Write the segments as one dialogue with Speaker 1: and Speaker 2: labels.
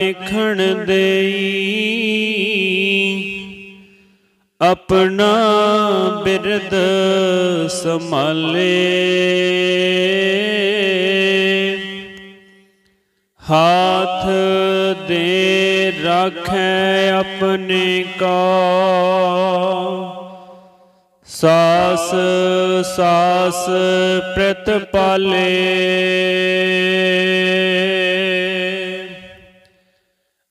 Speaker 1: ਦੇਖਣ ਦੇਈ। ਆਪਣਾ ਬਿਰਦ ਸੰਭਾਲੇ। ਹਾਥ ਦੇ ਰਾਖੈ ਆਪਣੇ ਕਾ। ਸਾਸ ਸਾਸ ਪ੍ਰਤਪਾਲੇ।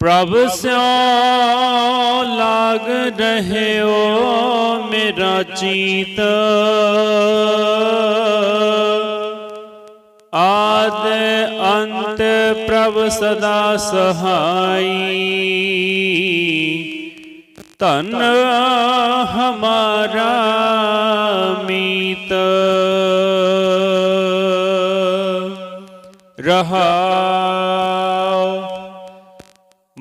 Speaker 1: ਪ੍ਰਭ ਸਿਓ ਲਾਗ ਰਹਿਓ ਮੇਰਾ ਚੀਤ। ਆਦ ਅੰਤ ਪ੍ਰਭ ਸਦਾ ਸਹਾਈ। ਧਨ ਹਮਾਰਾ ਮੀਤ। ਰਹਾ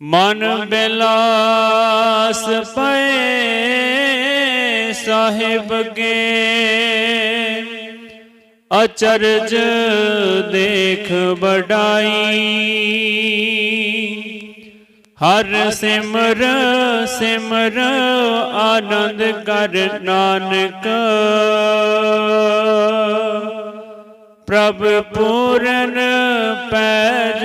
Speaker 1: ਮਨ ਬਿਲਾਸ ਪਏ ਸਾਹਿਬ ਕੇ। ਅਚਰਜ ਦੇਖ ਬੜਾਈ ਹਰ ਸਿਮਰ ਸਿਮਰ ਆਨੰਦ ਕਰ ਨਾਨਕ। ਪ੍ਰਭ ਪੂਰਨ ਪੈਜ